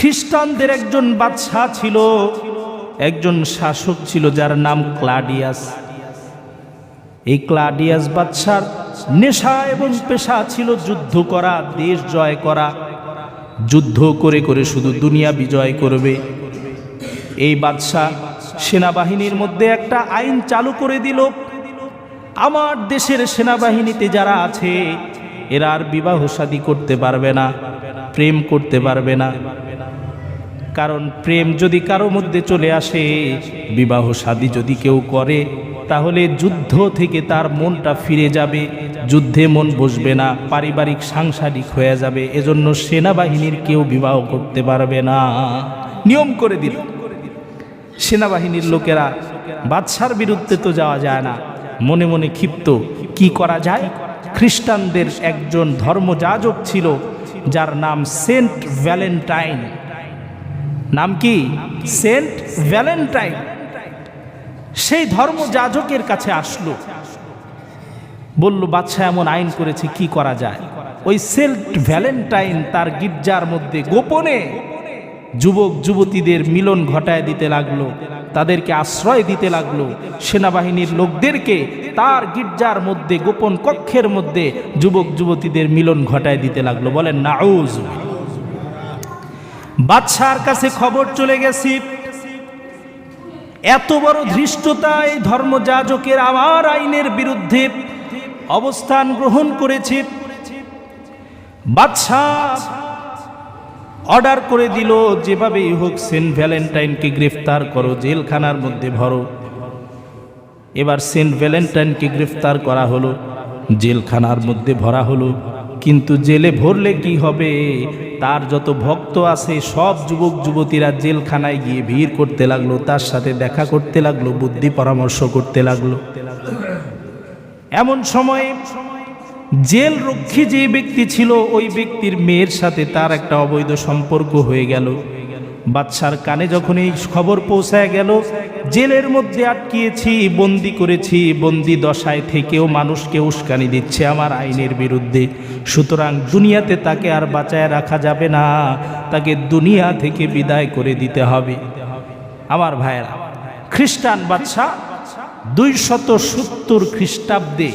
খ্রিস্টানদের একজন বাদশাহ ছিল, একজন শাসক ছিল যার নাম ক্লাডিয়াস। এই ক্লাডিয়াস বাদশার নেশা এবং পেশা ছিল যুদ্ধ করা, দেশ জয় করা। যুদ্ধ করে করে শুধু দুনিয়া বিজয় করবে। এই বাদশাহ সেনাবাহিনীর মধ্যে একটা আইন চালু করে দিল, আমার দেশের সেনাবাহিনীতে যারা আছে, এরা আর বিবাহ শাদী করতে পারবে না, প্রেম করতে পারবে না। কারণ প্রেম যদি কারও মধ্যে চলে আসে, বিবাহ শাদী যদি কেউ করে, তাহলে যুদ্ধ থেকে তার মনটা ফিরে যাবে, যুদ্ধে মন বসবে না, পারিবারিক, সাংসারিক হয়ে যাবে, এজন্য সেনাবাহিনীর কেউ বিবাহ করতে পারবে না। নিয়ম করে দিল। সেনাবাহিনীর লোকেরা, বাদশার বিরুদ্ধে তো যাওয়া যায় না। মনে মনে ক্ষিপ্ত, কি করা যায়? খ্রিস্টানদের একজন ধর্মযাজক ছিল, যার নাম সেন্ট ভ্যালেন্টাইন। নাম কি? Saint Valentine. সেই ধর্মযাজকের কাছে আসলো। বলল, বাদশাহ এমন আইন করেছে, কি করা যায়? ওই সেন্ট ভ্যালেন্টাইন তার গির্জার মধ্যে গোপনে যুবক যুবতীদের মিলন ঘটায় দিতে লাগল, তাদেরকে আশ্রয় দিতে লাগল। সেনাবাহিনীর লোকদেরকে তার গির্জার মধ্যে, গোপন কক্ষের মধ্যে যুবক যুবতীদের মিলন ঘটায় দিতে লাগল। বলেন নাউজ বাদশার কাছে খবর চলে গেছি। এত বড় ধৃষ্টতা এই ধর্মযাজকের আমার আইনের বিরুদ্ধে অবস্থান গ্রহণ করেছে। বাদশাহ অর্ডার করে দিল, যেভাবেই হোক সেন্ট ভ্যালেন্টাইনকে গ্রেফতার করো, জেলখানার মধ্যে ভরো। এবার সেন্ট ভ্যালেন্টাইনকে গ্রেফতার করা হলো, জেলখানার মধ্যে ভরা হলো। কিন্তু জেলে ভরলে কি হবে? তার যত ভক্ত আছে, সব যুবক, যুবতীরা জেলখানায় গিয়ে ভিড় করতে লাগল, তার সাথে দেখা করতে লাগল, বুদ্ধি পরামর্শ করতে লাগল। এমন সময় জেল রক্ষী যে ব্যক্তি ছিল, ওই ব্যক্তির মেয়ের সাথে তার একটা অবৈধ সম্পর্ক হয়ে গেল। বাদশার কানে যখন এই খবর পৌঁছায় গেল, জেলের মধ্যে আটকিয়েছি, বন্দি করেছি, বন্দি দশায় থেকেও মানুষকে উস্কানি দিচ্ছে আমার আইনের বিরুদ্ধে। সুতরাং দুনিয়াতে তাকে আর বাঁচায় রাখা যাবে না, তাকে দুনিয়া থেকে বিদায় করে দিতে হবে। আমার ভাইয়েরা, খ্রিস্টান বাদশাহ দুই শত সত্তর খ্রিস্টাব্দে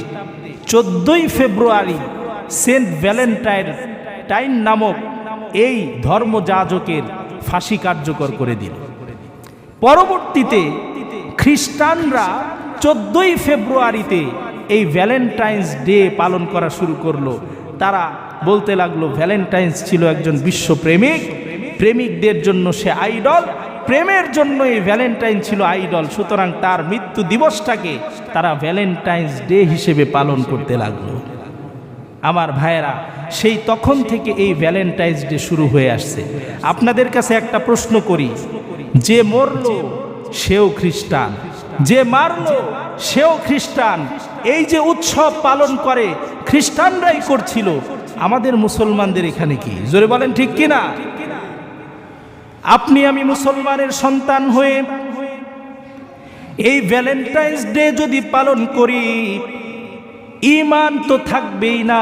চোদ্দই ফেব্রুয়ারি সেন্ট ভ্যালেন্টাইন টাইন নামক এই ধর্মযাজকের ফাঁসি কার্যকর করে দিল। পরবর্তীতে খ্রিস্টানরা চোদ্দই ফেব্রুয়ারিতে এই ভ্যালেন্টাইন্স ডে পালন করা শুরু করল। তারা বলতে লাগল, ভ্যালেন্টাইন্স ছিল একজন বিশ্বপ্রেমিক প্রেমিকদের জন্য সে আইডল। প্রেমের জন্য এই ভ্যালেন্টাইন ছিল আইডল। সুতরাং তার মৃত্যু দিবসটাকে তারা ভ্যালেন্টাইন্স ডে হিসেবে পালন করতে লাগল। আমার ভাইয়েরা, সেই তখন থেকে এই ভ্যালেন্টাইন্স ডে শুরু হয়ে আসছে। আপনাদের কাছে একটা প্রশ্ন করি, যে মরল সেও খ্রিস্টান, যে মারল সেও খ্রিস্টান, এই যে উৎসব পালন করে খ্রিস্টানরাই করছিল, আমাদের মুসলমানদের এখানে কি? জোরে বলেন ঠিক কিনা? আপনি আমি মুসলমানের সন্তান হয়ে এই ভ্যালেন্টাইন্স ডে যদি পালন করি ইমান তো থাকবেই না।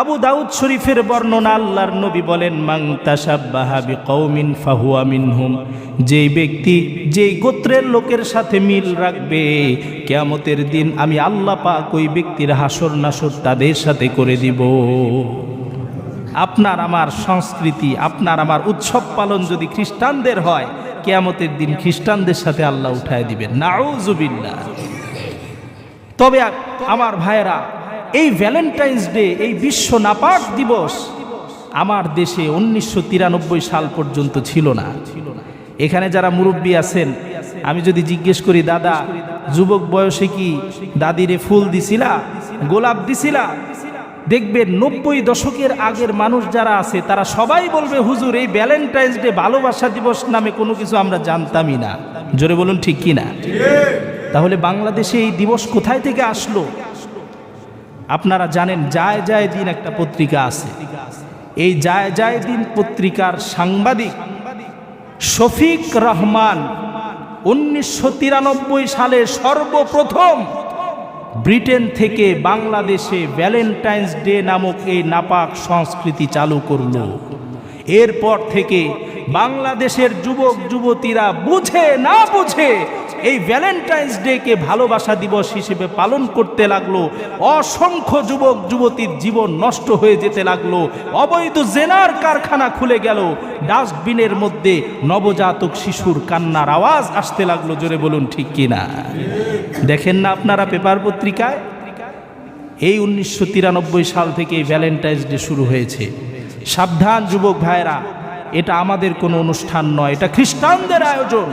আবু দাউদ শরীফের বর্ণনা আল্লাহর নবী বলেন মাং তাসাব্বাহাবি কৌমিন ফাহুয়া মিনহুম। যেই ব্যক্তি যেই গোত্রের লোকের সাথে মিল রাখবে, কেয়ামতের দিন আমি আল্লাহ পাক ওই ব্যক্তির হাসর নাসর তাদের সাথে করে দিব। আপনার আমার সংস্কৃতি, আপনার আমার উৎসব পালন যদি খ্রিস্টানদের হয়, কেয়ামতের দিন খ্রিস্টানদের সাথে আল্লাহ উঠায় দিবেন। নাউজুবিল্লাহ তবে আমার ভাইয়েরা, এই ভ্যালেন্টাইন্স ডে এই বিশ্ব নাপাক দিবস আমার দেশে উনিশশো তিরানব্বই সাল পর্যন্ত ছিল না। এখানে যারা মুরব্বী আছেন, আমি যদি জিজ্ঞেস করি, দাদা, যুবক বয়সে কি দাদিরে ফুল দিছিলা, গোলাপ দিছিলা? দেখবেন নব্বই দশকের আগের মানুষ যারা আছে, তারা সবাই বলবে, হুজুর, এই ভ্যালেন্টাইন্স ডে ভালোবাসা দিবস নামে কোনো কিছু আমরা জানতামই না। জোরে বলুন, ঠিক কি না তাহলে বাংলাদেশে এই দিবস কোথায় থেকে আসলো? আপনারা জানেন যায় যায় দিন একটা পত্রিকা আছে। এই যায় যায় দিন পত্রিকার সাংবাদিক শফিক রহমান উনিশশো তিরানব্বই সালে সর্বপ্রথম ব্রিটেন থেকে বাংলাদেশে ভ্যালেন্টাইন্স ডে নামক এই নাপাক সংস্কৃতি চালু করল। এরপর থেকে বাংলাদেশের যুবক যুবতীরা বুঝে না বুঝে এই ভ্যালেন্টাইন্স ডে কে ভালোবাসা দিবস হিসেবে পালন করতে লাগল। অসংখ্য যুবক, যুবতীর জীবন নষ্ট হয়ে যেতে লাগল। অবৈধ জেনার কারখানা খুলে গেল। ডাস্টবিনের মধ্যে নবজাতক শিশুর কান্নার আওয়াজ আসতে লাগল, জোরে বলুন ঠিক কিনা? দেখেন না আপনারা পেপার পত্রিকায়? এই উনিশশো তিরানব্বই সাল থেকে ভ্যালেন্টাইন্স ডে শুরু হয়েছে। সাবধান যুবক ভাইরা এটা আমাদের কোনো অনুষ্ঠান নয়, এটা খ্রিস্টানদের আয়োজন।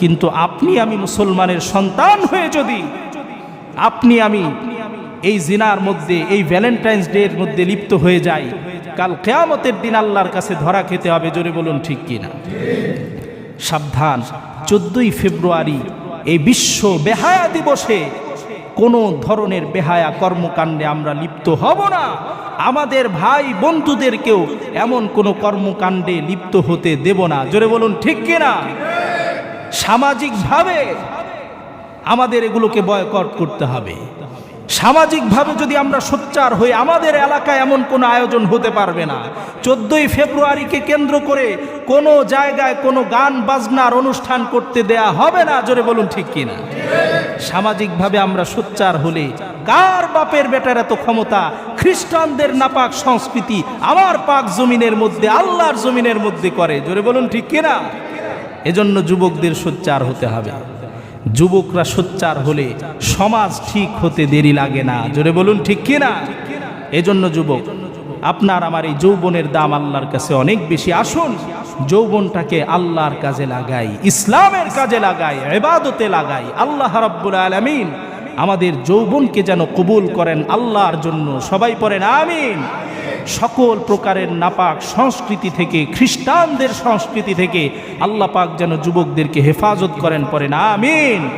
কিন্তু আপনি আমি মুসলমানের সন্তান হয়ে যদি আপনি আমি এই জিনার মধ্যে, এই ভ্যালেন্টাইন্স ডে এর মধ্যে লিপ্ত হয়ে যাই, কাল কেয়ামতের দিন আল্লাহর কাছে ধরা খেতে হবে, জোরে বলুন ঠিক কিনা? সাবধান, চোদ্দই ফেব্রুয়ারি এই বিশ্ব বেহায়া দিবসে কোনো ধরনের বেহায়া কর্মকাণ্ডে আমরা লিপ্ত হব না। আমাদের ভাই বন্ধুদেরকেও এমন কোনো কর্মকাণ্ডে লিপ্ত হতে দেব না, জোরে বলুন ঠিক কিনা? সামাজিকভাবে আমাদের এগুলোকে বয়কট করতে হবে। সামাজিকভাবে যদি আমরা সোচ্চার হই, আমাদের এলাকায় এমন কোনো আয়োজন হতে পারবে না। চোদ্দই ফেব্রুয়ারিকে কেন্দ্র করে কোনো জায়গায় কোনো গান, বাজনার অনুষ্ঠান করতে দেয়া হবে না, জোরে বলুন ঠিক কিনা? সামাজিকভাবে আমরা সোচ্চার হলে কার বাপের বেটার এত ক্ষমতা? খ্রিস্টানদের নাপাক সংস্কৃতি আমার পাক জমিনের মধ্যে, আল্লাহর জমিনের মধ্যে করে, জোরে বলুন ঠিক কিনা? এজন্য যুবকদের সোচ্চার হতে হবে। যুবকরা সোচ্চার হলে সমাজ ঠিক হতে দেরি লাগে না। জোরে বলুন, ঠিক কিনা? এজন্য যুবক, আপনার আমার এই যৌবনের দাম আল্লাহর কাছে অনেক বেশি। আসুন, যৌবনটাকে আল্লাহর কাজে লাগাই, ইসলামের কাজে লাগাই এবাদতে লাগাই। আল্লাহ রাব্বুল আলামিন আমাদের যৌবনকে যেন কবুল করেন আল্লাহর জন্য। সবাই পড়েন, আমিন। সকল প্রকারের নাপাক সংস্কৃতি থেকে, খ্রিস্টানদের সংস্কৃতি থেকে আল্লাহ পাক যেন যুবকদেরকে হেফাজত করেন পরে না আমিন।